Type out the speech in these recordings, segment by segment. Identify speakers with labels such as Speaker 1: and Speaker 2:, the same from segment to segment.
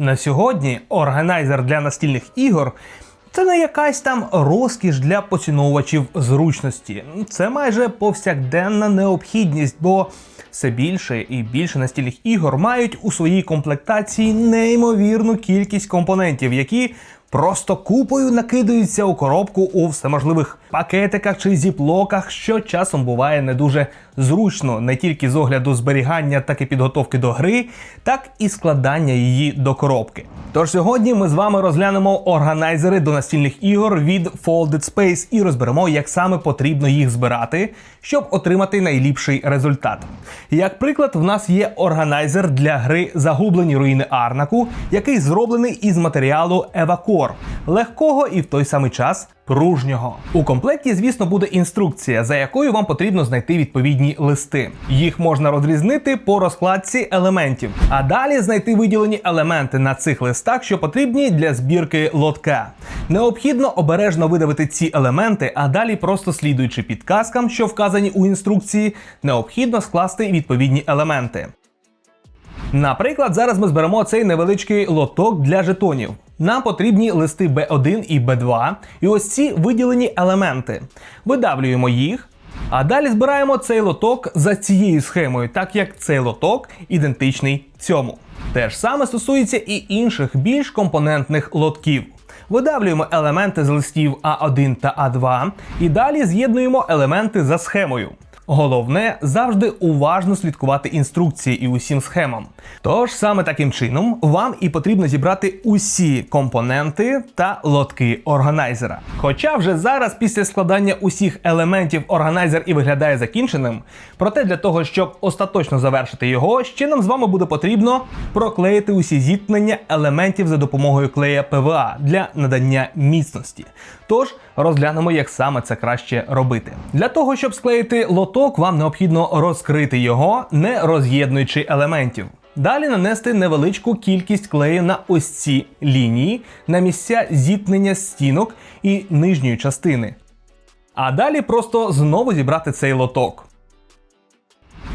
Speaker 1: На сьогодні органайзер для настільних ігор це не якась там розкіш для поціновувачів зручності. Це майже повсякденна необхідність, бо все більше і більше настільних ігор мають у своїй комплектації неймовірну кількість компонентів, які просто купою накидаються у коробку у всеможливих пакетиках чи зіплоках, що часом буває не дуже зручно не тільки з огляду зберігання, так і підготовки до гри, так і складання її до коробки. Тож сьогодні ми з вами розглянемо органайзери до настільних ігор від Folded Space і розберемо, як саме потрібно їх збирати, щоб отримати найліпший результат. Як приклад, в нас є органайзер для гри Загублені руїни Арнаку, який зроблений із матеріалу Евакор, легкого і в той самий час пружнього. У комплекті, звісно, буде інструкція, за якою вам потрібно знайти відповідні листи. Їх можна розрізнити по розкладці елементів, а далі знайти виділені елементи на цих листах, що потрібні для збірки лотка. Необхідно обережно видавити ці елементи, а далі, просто слідуючи підказкам, що вказані у інструкції, необхідно скласти відповідні елементи. Наприклад, зараз ми зберемо цей невеличкий лоток для жетонів. Нам потрібні листи B1 і B2, і ось ці виділені елементи. Видавлюємо їх, а далі збираємо цей лоток за цією схемою, так як цей лоток ідентичний цьому. Те ж саме стосується і інших більш компонентних лотків. Видавлюємо елементи з листів А1 та А2 і далі з'єднуємо елементи за схемою. Головне завжди уважно слідкувати інструкції і усім схемам. Тож саме таким чином вам і потрібно зібрати усі компоненти та лотки органайзера. Хоча вже зараз, після складання усіх елементів, органайзер і виглядає закінченим. Проте для того, щоб остаточно завершити його, ще нам з вами буде потрібно проклеїти усі зіткнення елементів за допомогою клея PVA для надання міцності. Тож розглянемо, як саме це краще робити. Для того, щоб склеїти лоток, вам необхідно розкрити його, не роз'єднуючи елементів. Далі нанести невеличку кількість клею на ось ці лінії, на місця зіткнення стінок і нижньої частини. А далі просто знову зібрати цей лоток.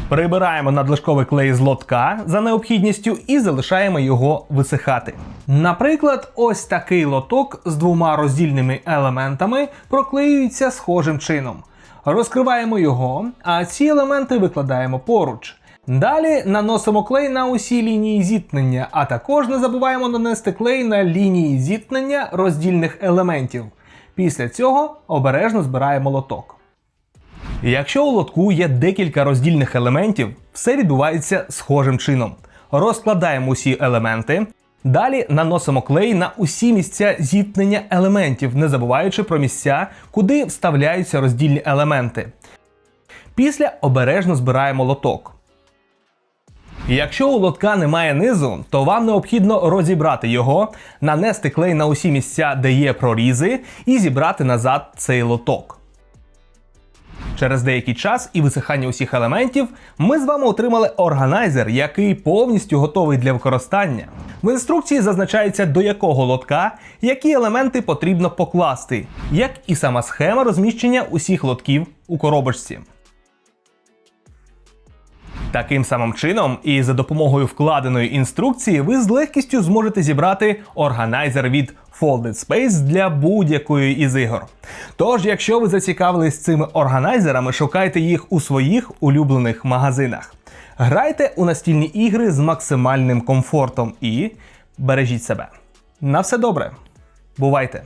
Speaker 1: Прибираємо надлишковий клей з лотка за необхідністю і залишаємо його висихати. Наприклад, ось такий лоток з двома роздільними елементами проклеюється схожим чином. Розкриваємо його, а ці елементи викладаємо поруч. Далі наносимо клей на усі лінії зіткнення, а також не забуваємо нанести клей на лінії зіткнення роздільних елементів. Після цього обережно збираємо лоток. Якщо у лотку є декілька роздільних елементів, все відбувається схожим чином. Розкладаємо усі елементи, далі наносимо клей на усі місця зіткнення елементів, не забуваючи про місця, куди вставляються роздільні елементи. Після обережно збираємо лоток. Якщо у лотка немає низу, то вам необхідно розібрати його, нанести клей на усі місця, де є прорізи, і зібрати назад цей лоток. Через деякий час і висихання усіх елементів ми з вами отримали органайзер, який повністю готовий для використання. В інструкції зазначається, до якого лотка які елементи потрібно покласти, як і сама схема розміщення усіх лотків у коробочці. Таким самим чином, і за допомогою вкладеної інструкції, ви з легкістю зможете зібрати органайзер від Folded Space для будь-якої із ігор. Тож, якщо ви зацікавились цими органайзерами, шукайте їх у своїх улюблених магазинах. Грайте у настільні ігри з максимальним комфортом і бережіть себе. На все добре. Бувайте!